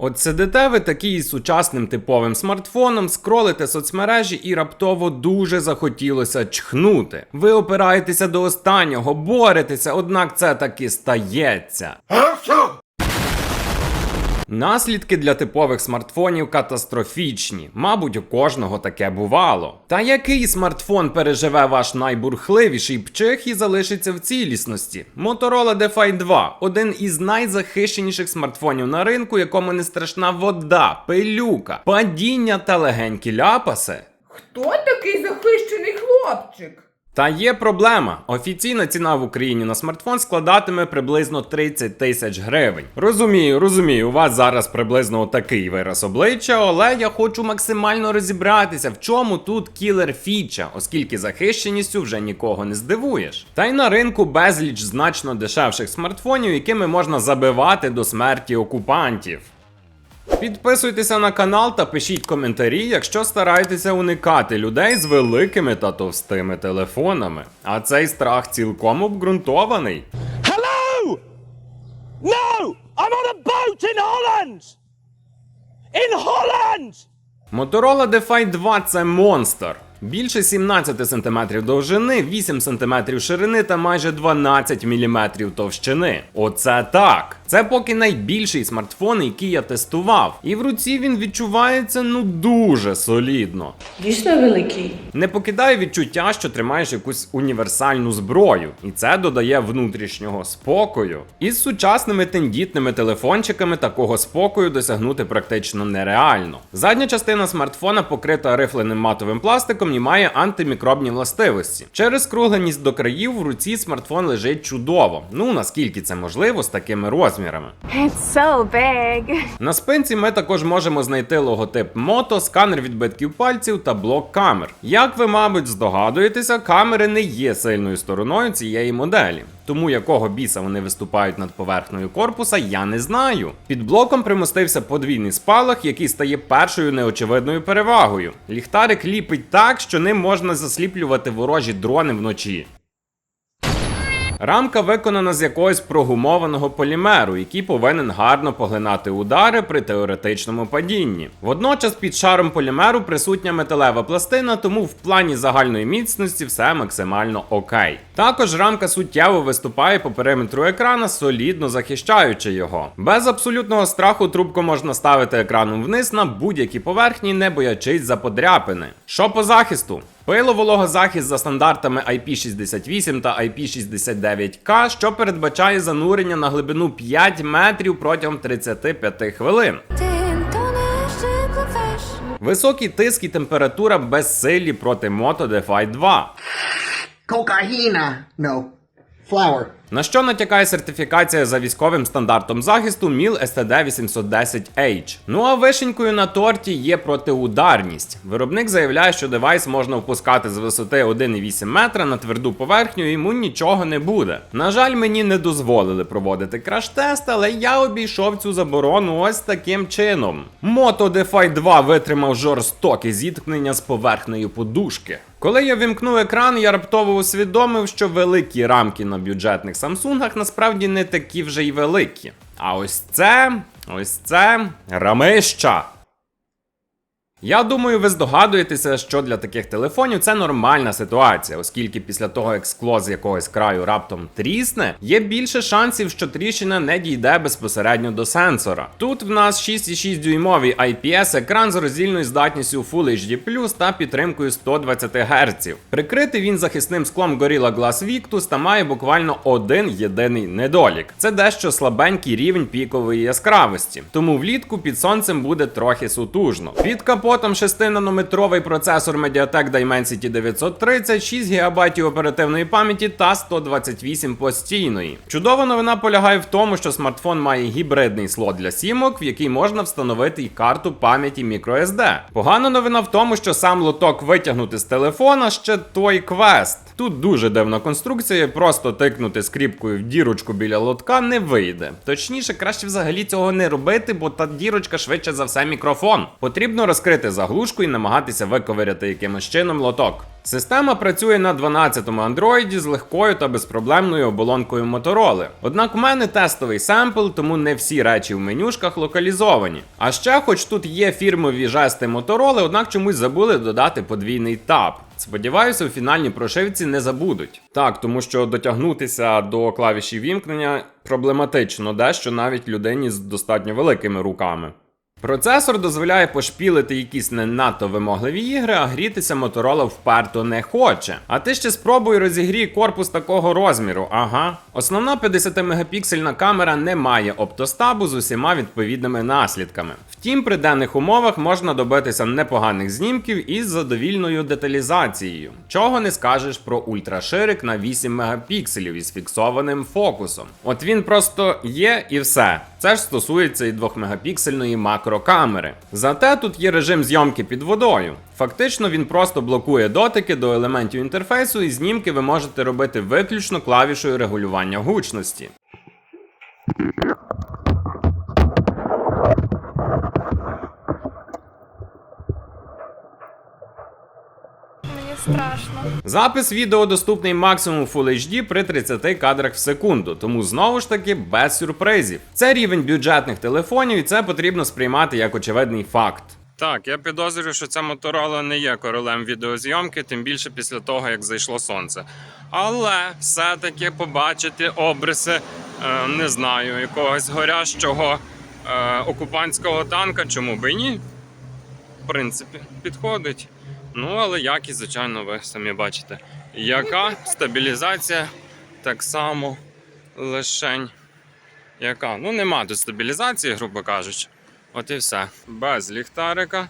От сидите ви такий сучасним типовим смартфоном, скролите соцмережі і раптово дуже захотілося чхнути. Ви опираєтеся до останнього, боретеся, однак це таки стається. Наслідки для типових смартфонів катастрофічні. Мабуть, у кожного таке бувало. Та який смартфон переживе ваш найбурхливіший пчих і залишиться в цілісності? Motorola DeFi 2 один із найзахищеніших смартфонів на ринку, якому не страшна вода, пилюка, падіння та легенькі ляпаси. Хто такий захищений хлопчик? Та є проблема. Офіційна ціна в Україні на смартфон складатиме приблизно 30 тисяч гривень. Розумію, розумію, у вас зараз приблизно такий вираз обличчя, але я хочу максимально розібратися, в чому тут кілер фіча, оскільки захищеністю вже нікого не здивуєш. Та й на ринку безліч значно дешевших смартфонів, якими можна забивати до смерті окупантів. Підписуйтеся на канал та пишіть коментарі, якщо стараєтеся уникати людей з великими та товстими телефонами. А цей страх цілком обґрунтований. Hello! No! I'm on a boat in Holland! In Holland! Motorola Defy 2 це монстр. Більше 17 см довжини, 8 см ширини та майже 12 мм товщини. Оце так. Це поки найбільший смартфон, який я тестував. І в руці він відчувається ну дуже солідно. Дійсно великий. Не покидає відчуття, що тримаєш якусь універсальну зброю, і це додає внутрішнього спокою. Із сучасними тендітними телефончиками такого спокою досягнути практично нереально. Задня частина смартфона покрита рифленим матовим пластиком і має антимікробні властивості. Через кругленість до країв в руці смартфон лежить чудово. Ну наскільки це можливо з такими розмірами. It's so big. На спинці ми також можемо знайти логотип мото, сканер відбитків пальців та блок камер. Як ви, мабуть, здогадуєтеся, камери не є сильною стороною цієї моделі. Тому якого біса вони виступають над поверхнею корпуса, я не знаю. Під блоком примостився подвійний спалах, який стає першою неочевидною перевагою. Ліхтарик ліпить так, що ним можна засліплювати ворожі дрони вночі. Рамка виконана з якогось прогумованого полімеру, який повинен гарно поглинати удари при теоретичному падінні. Водночас під шаром полімеру присутня металева пластина, тому в плані загальної міцності все максимально окей. Також рамка суттєво виступає по периметру екрана, солідно захищаючи його. Без абсолютного страху трубку можна ставити екраном вниз на будь-які поверхні, не боячись за подряпини. Що по захисту? Пило-вологозахист за стандартами IP68 та IP69K, що передбачає занурення на глибину 5 метрів протягом 35 хвилин. Високий тиск і температура безсилі проти Moto DeFi 2. Кокаїна. No. Flour. На що натякає сертифікація за військовим стандартом захисту MIL STD 810H. Ну а вишенькою на торті є протиударність. Виробник заявляє, що девайс можна впускати з висоти 1,8 метра на тверду поверхню, і йому нічого не буде. На жаль, мені не дозволили проводити краш-тест, але я обійшов цю заборону ось таким чином. Moto DeFi 2 витримав жорстоке зіткнення з поверхнею подушки. Коли я вімкнув екран, я раптово усвідомив, що великі рамки на бюджетних Самсунгах насправді не такі вже й великі. А ось це, ось це рамища. Я думаю, ви здогадуєтеся, що для таких телефонів це нормальна ситуація, оскільки після того, як скло з якогось краю раптом трісне, є більше шансів, що тріщина не дійде безпосередньо до сенсора. Тут в нас 6,6 дюймовий IPS екран з роздільною здатністю Full HD та підтримкою 120 Гц. Прикритий він захисним склом Gorilla Glass Victus та має буквально один єдиний недолік: це дещо слабенький рівень пікової яскравості. Тому влітку під сонцем буде трохи сутужно. Під капотом 6-нанометровий процесор Mediatek Dimensity 930, 6 ГБ оперативної пам'яті та 128 постійної. Чудова новина полягає в тому, що смартфон має гібридний слот для сімок, в який можна встановити й карту пам'яті microSD. Погана новина в тому, що сам лоток витягнути з телефона ще той квест. Тут дуже дивна конструкція, просто тикнути скріпкою в дірочку біля лотка не вийде. Точніше, краще взагалі цього не робити, бо та дірочка швидше за все мікрофон. Потрібно розкрити заглушку і намагатися виковиряти якимось чином лоток. Система працює на 12-му андроїді з легкою та безпроблемною оболонкою Мотороли. Однак у мене тестовий семпл, тому не всі речі в менюшках локалізовані. А ще, хоч тут є фірмові жести Мотороли, однак чомусь забули додати подвійний тап. Сподіваюся, у фінальній прошивці не забудуть. Так, тому що дотягнутися до клавіші вімкнення проблематично дещо навіть людині з достатньо великими руками. Процесор дозволяє пошпілити якісь не надто вимогливі ігри, а грітися Motorola вперто не хоче. А ти ще спробуй розігрій корпус такого розміру. Ага. Основна 50-мегапіксельна камера не має оптостабу з усіма відповідними наслідками. Втім, при денних умовах можна добитися непоганих знімків із задовільною деталізацією. Чого не скажеш про ультраширик на 8 мегапікселів із фіксованим фокусом. От він просто є і все. Це ж стосується і 2-мегапіксельної макрокамери. Зате тут є режим зйомки під водою. Фактично він просто блокує дотики до елементів інтерфейсу, і знімки ви можете робити виключно клавішою регулювання гучності. Мені страшно. Запис відео доступний максимум Full HD при 30 кадрах в секунду, тому знову ж таки без сюрпризів. Це рівень бюджетних телефонів, і це потрібно сприймати як очевидний факт. Так, я підозрюю, що ця Motorola не є королем відеозйомки, тим більше після того, як зайшло сонце. Але все-таки побачити обриси, е, не знаю, якогось горящого е, окупантського танка, чому би і ні? В принципі, підходить. Ну, але якість, звичайно, ви самі бачите. Яка стабілізація так само лишень. Яка? Ну, нема тут стабілізації, грубо кажучи. От і все. Без ліхтарика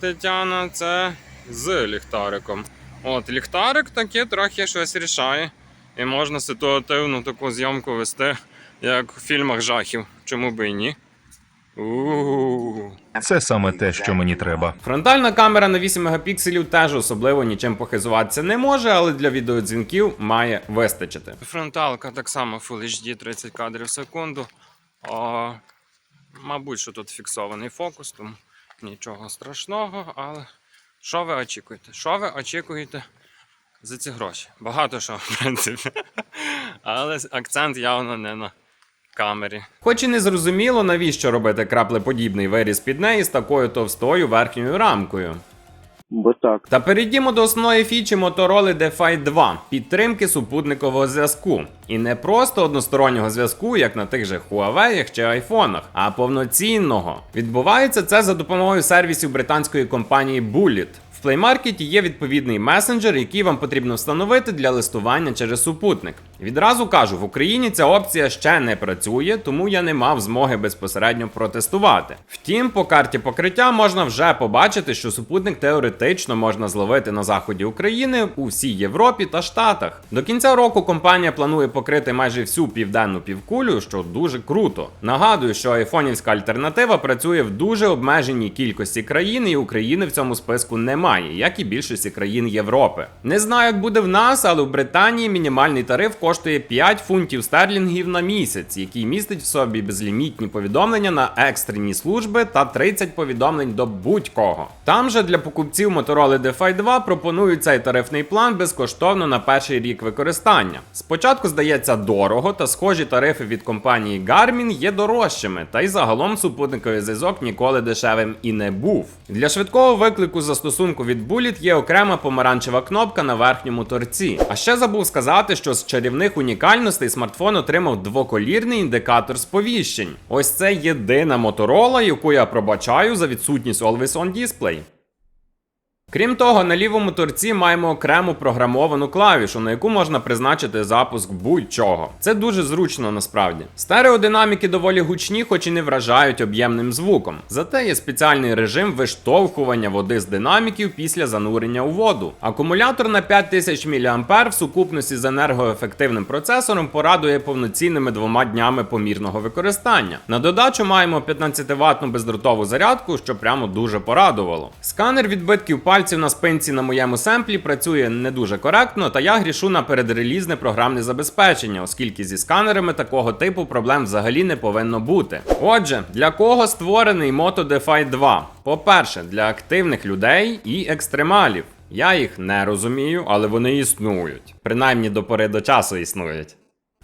Тетяна, це з ліхтариком. От ліхтарик таки трохи щось рішає. І можна ситуативну таку зйомку вести, як в фільмах жахів. Чому би і ні? У-у-у. Це саме те, що мені треба. Фронтальна камера на 8 мегапікселів теж особливо нічим похизуватися не може, але для відеодзвінків має вистачити. Фронталка так само Full HD 30 кадрів в секунду. О, мабуть, що тут фіксований фокус, тому нічого страшного, але що ви очікуєте? Що ви очікуєте за ці гроші? Багато що, в принципі. Але акцент явно не на камері. Хоч і не зрозуміло, навіщо робити краплеподібний виріз під неї з такою товстою верхньою рамкою. Бо так. Та перейдімо до основної фічі Motorola DeFi 2 підтримки супутникового зв'язку. І не просто одностороннього зв'язку, як на тих же Huawei чи айфонах, а повноцінного. Відбувається це за допомогою сервісів британської компанії Bullet. В Play Market є відповідний месенджер, який вам потрібно встановити для листування через супутник. Відразу кажу, в Україні ця опція ще не працює, тому я не мав змоги безпосередньо протестувати. Втім, по карті покриття можна вже побачити, що супутник теоретично можна зловити на заході України, у всій Європі та Штатах. До кінця року компанія планує покрити майже всю південну півкулю, що дуже круто. Нагадую, що айфонівська альтернатива працює в дуже обмеженій кількості країн, і України в цьому списку немає, як і більшості країн Європи. Не знаю, як буде в нас, але в Британії мінімальний тариф коштує 5 фунтів стерлінгів на місяць, який містить в собі безлімітні повідомлення на екстрені служби та 30 повідомлень до будь-кого. Там же для покупців Motorola DeFi 2 пропонують цей тарифний план безкоштовно на перший рік використання. Спочатку здається дорого, та схожі тарифи від компанії Garmin є дорожчими, та й загалом супутниковий зв'язок ніколи дешевим і не був. Для швидкого виклику застосунку від Bullet є окрема помаранчева кнопка на верхньому торці. А ще забув сказати, що з чарівних унікальностей смартфон отримав двоколірний індикатор сповіщень. Ось це єдина моторола, яку я пробачаю за відсутність Always On Display. Крім того, на лівому торці маємо окрему програмовану клавішу, на яку можна призначити запуск будь-чого. Це дуже зручно насправді. Стереодинаміки доволі гучні, хоч і не вражають об'ємним звуком. Зате є спеціальний режим виштовхування води з динаміків після занурення у воду. Акумулятор на 5000 мА в сукупності з енергоефективним процесором порадує повноцінними двома днями помірного використання. На додачу маємо 15 ватну бездротову зарядку, що прямо дуже порадувало. Сканер відбитків пальців на спинці на моєму семплі працює не дуже коректно, та я грішу на передрелізне програмне забезпечення, оскільки зі сканерами такого типу проблем взагалі не повинно бути. Отже, для кого створений Moto DeFi 2? По-перше, для активних людей і екстремалів. Я їх не розумію, але вони існують. Принаймні до пори до часу існують.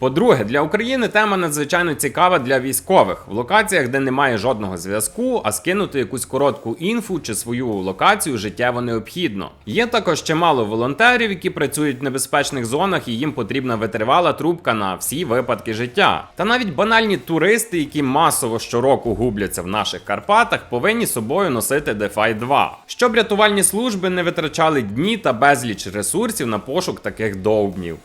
По-друге, для України тема надзвичайно цікава для військових в локаціях, де немає жодного зв'язку, а скинути якусь коротку інфу чи свою локацію життєво необхідно. Є також чимало волонтерів, які працюють в небезпечних зонах, і їм потрібна витривала трубка на всі випадки життя. Та навіть банальні туристи, які масово щороку губляться в наших Карпатах, повинні собою носити DeFi 2, щоб рятувальні служби не витрачали дні та безліч ресурсів на пошук таких довбнів.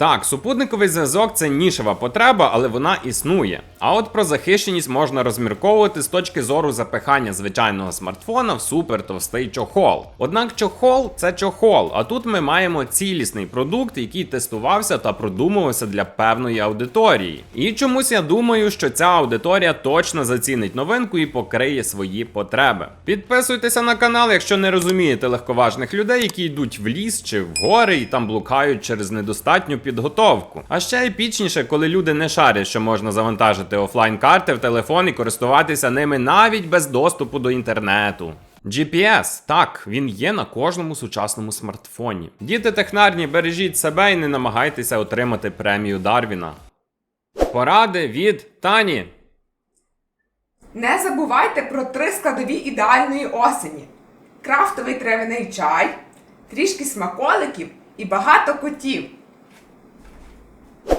Так, супутниковий зв'язок це нішева потреба, але вона існує. А от про захищеність можна розмірковувати з точки зору запихання звичайного смартфона в супер товстий чохол. Однак чохол це чохол, а тут ми маємо цілісний продукт, який тестувався та продумувався для певної аудиторії. І чомусь я думаю, що ця аудиторія точно зацінить новинку і покриє свої потреби. Підписуйтеся на канал, якщо не розумієте легковажних людей, які йдуть в ліс чи в гори і там блукають через недостатню підготовку. А ще епічніше, коли люди не шарять, що можна завантажити офлайн карти в телефон і користуватися ними навіть без доступу до інтернету. GPS, так, він є на кожному сучасному смартфоні. Діти технарні, бережіть себе і не намагайтеся отримати премію Дарвіна. Поради від Тані. Не забувайте про три складові ідеальної осені: крафтовий травяний чай, трішки смаколиків і багато котів.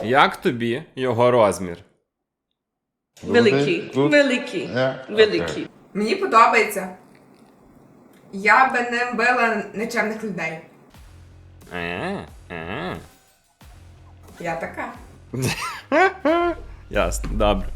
Як тобі його розмір? Великий, великий, великий. Мені подобається. Я би не вбила нечемних людей. Е, е. Я така. Ясно, добре.